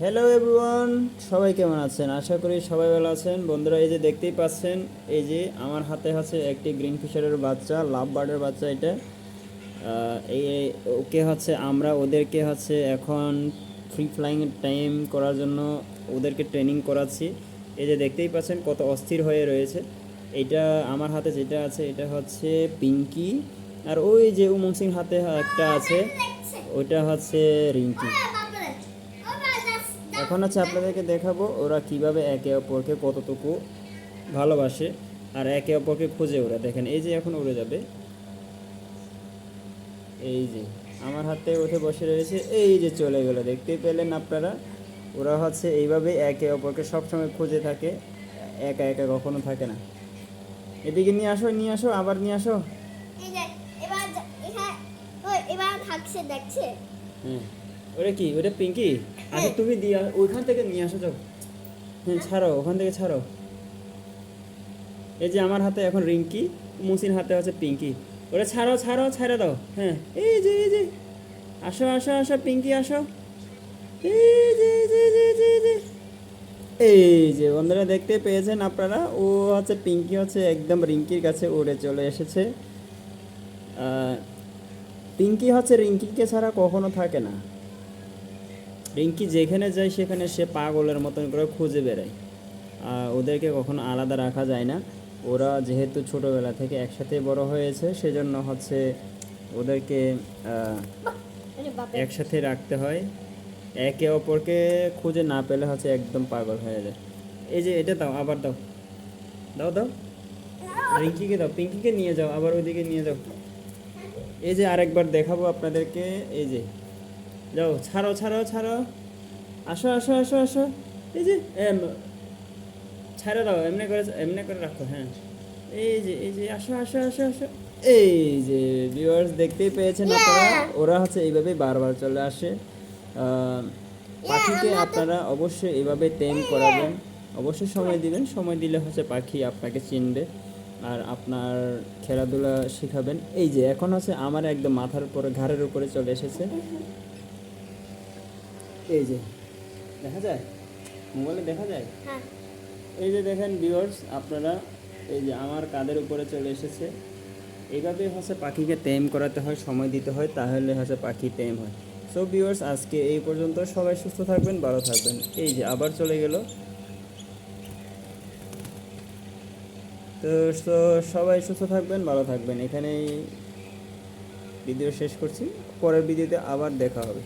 Hello everyone সবাই কেমন আছেন? আশা করি সবাই ভালো আছেন। বন্ধুরা, এই যে দেখতেই পাচ্ছেন, এই যে আমার হাতে আছে একটি গ্রিন ফিশারের বাচ্চা, লাভ বার্ডের বাচ্চা এটা। এই ওকে হচ্ছে আমরা, ওদেরকে হচ্ছে এখন ফ্রি ফ্লাইং টাইম করার জন্য ওদেরকে ট্রেনিং করাচ্ছি। এই যে দেখতেই পাচ্ছেন, কত অস্থির হয়ে রয়েছে। এইটা আমার হাতে যেটা আছে, এটা হচ্ছে পিঙ্কি। আর ওই যে উমন সিং হাতে একটা আছে, ওইটা হচ্ছে রিঙ্কি। এখন হচ্ছে আপনাদেরকে দেখাবো ওরা কীভাবে একে অপরকে কতটুকু ভালোবাসে আর একে অপরকে খুঁজে ওরা। দেখেন এই যে এখন উড়ে যাবে। এই যে আমার হাতে উঠে বসে রয়েছে। এই যে চলে গেল দেখতেই পেলেন আপনারা? ওরা হচ্ছে এইভাবে একে অপরকে সবসময় খুঁজে থাকে। একা একা কখনো থাকে না। এদিকে নিয়ে আসো নিয়ে আসো আবার নিয়ে আসো। এবার থাকছে দেখছে? হ্যাঁ। ওটা কি? ওটা পিঙ্কি আগে তুমি দিয়ে ওইখান থেকে নিয়ে আসো যাও। হ্যাঁ ছাড়ো ওখান থেকে ছাড়ো। এই যে আমার হাতে এখন রিঙ্কি মুসির হাতে আছে পিঙ্কি। ওটা ছাড়ো ছাড়ো ছেড়ে দাও। হ্যাঁ এই যে এই যে। আসো আসো আসো পিঙ্কি আসো। এই যে যে, যে, যে, যে। এই যে বন্ধুরা দেখতে পেয়েছেন আপনারা? ও হচ্ছে পিঙ্কি হচ্ছে একদম রিঙ্কির কাছে উড়ে চলে এসেছে। পিঙ্কি হচ্ছে রিঙ্কিকে ছাড়া কখনো থাকে না। রিঙ্কি যেখানে যায়, সেখানে সে পাগলের মতন করে খুঁজে বেড়ায়। আর ওদেরকে কখনো আলাদা রাখা যায় না। ওরা যেহেতু ছোটোবেলা থেকে একসাথে বড় হয়েছে, সেজন্য হচ্ছে ওদেরকে একসাথে রাখতে হয়। একে অপরকে খুঁজে না পেলে হচ্ছে একদম পাগল হয়ে যায়। এই যে এটা দাও, আবার দাও। দাও দাও। রিঙ্কিকে দাও পিঙ্কিকে নিয়ে যাও, আবার ওইদিকে নিয়ে যাও। এই যে আরেকবার দেখাবো আপনাদেরকে, এই যে। যাও ছাড়ো ছাড়ো ছাড়ো। আসো আসো আসো আসো। এই যে ছাড়ো দাও এমনি করে এমনি করে রাখো হ্যাঁ। এই যে এই যে আসো আসো আসো আসো। এই যে ভিউয়ার্স দেখতেই পেয়েছেন আপনারা? ওরা হচ্ছে এইভাবে বারবার চলে আসে। পাখিকে আপনারা অবশ্যই এইভাবে টেম করাবেন। অবশ্যই সময় দিবেন। সময় দিলে হচ্ছে পাখি আপনাকে চিনবে আর আপনার খেলাধুলা শেখাবেন। এই যে এখন হচ্ছে আমার একদম মাথার উপরে ঘাড়ের উপরে চলে এসেছে। এই যে দেখা যায়? মোবাইলে দেখা যায়? হ্যাঁ। এই যে দেখেন ভিউয়ার্স আপনারা এই যে আমার কাদের উপরে চলে এসেছে এইভাবে হচ্ছে পাখিকে টেম করাতে হয় সময় দিতে হয় তাহলে হচ্ছে পাখি টেম হয়। সো ভিউয়ার্স আজকে এই পর্যন্ত সবাই সুস্থ থাকবেন ভালো থাকবেন। এই যে আবার চলে গেল। তো তো সবাই সুস্থ থাকবেন ভালো থাকবেন। এখানেই ভিডিও শেষ করছি। পরের ভিডিওতে আবার দেখা হবে।